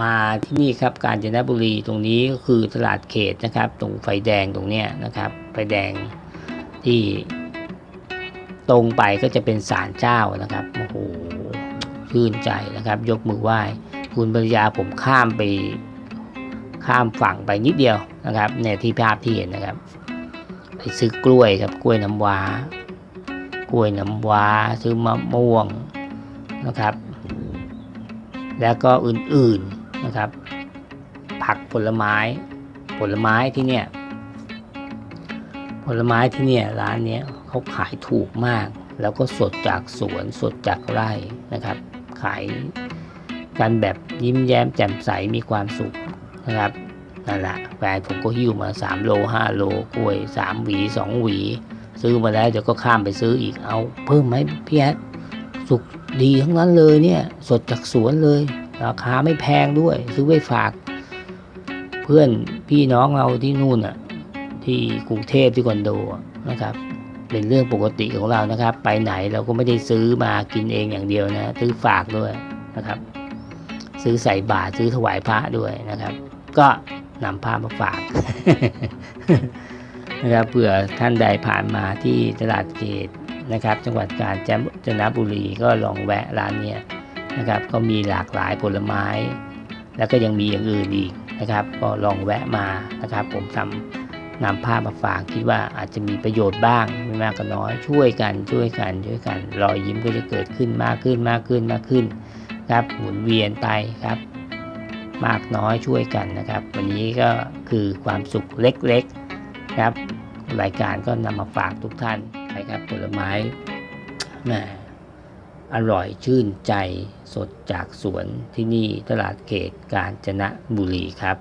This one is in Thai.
มาที่นี่ครับกาญจนบุรีตรงนี้ก็คือตลาดเขตนะครับ ตรงไฟแดงตรงเนี้ยนะครับ ไฟแดงที่ตรงไปก็จะเป็นศาลเจ้านะครับโอ้โหชื่นใจนะครับ ยกมือไหว้คุณภรรยาผมข้ามไปข้ามฝั่งไปนิดเดียวนะครับเนี่ยที่ภาพที่เห็นนะครับ ไปซื้อกล้วยครับกล้วยน้ำว้ากล้วยน้ำว้าซื้อมะม่วงนะครับ แล้วก็อื่นๆนะครับ ผักผลไม้ ผลไม้ที่เนี่ย ผลไม้ที่เนี่ยร้านเนี้ยเขาขายถูกมาก แล้วก็สดจากสวนสดจากไร่นะครับ ขายกันแบบยิ้มแย้มแจ่มใสมีความสุขนะครับนั่นแหละแฟนผมก็หิ้วมา 3 โล 5 โลกล้วย 3 หวี 2 หวี ซื้อมาแล้วเดี๋ยวก็ข้ามไปซื้ออีกเอาเพิ่มไหมพี่แอด สุกดีทั้งนั้นเลยเนี่ย สดจากสวนเลย ราคาไม่แพงด้วย ซื้อไว้ฝาก เพื่อนพี่น้องเราที่นู่นอะ ที่กรุงเทพที่คอนโดนะครับ เป็นเรื่องปกติของเรานะครับ ไปไหนเราก็ไม่ได้ซื้อมากินเองอย่างเดียวนะซื้อฝากด้วยนะครับ ซื้อใส่บาตรซื้อถวายพระด้วยนะครับ ก็นำผ้ามาฝากนะครับเผื่อท่านใดผ่านมาที่ตลาดเกต นะครับ จังหวัดกาญจนบุรีก็ลองแวะร้านเนี้ยนะครับ ก็มีหลากหลายผลไม้ แล้วก็ยังมีอย่างอื่นอีกนะครับ ก็ลองแวะมานะครับ ผมทำนำภาพมาฝากคิดว่าอาจจะมีประโยชน์บ้างไม่มากก็น้อย ช่วยกันช่วยกันช่วยกัน รอยยิ้มก็จะเกิดขึ้นมากขึ้นมากขึ้นมากขึ้นครับหมุนเวียนไปครับ มากน้อยช่วยกันนะครับ วันนี้ก็คือความสุขเล็กๆครับ รายการก็นำมาฝากทุกท่าน นะครับ ผลไม้แหมอร่อยชื่นใจสดจากสวนที่นี่ตลาดเกตกาญจนบุรีครับ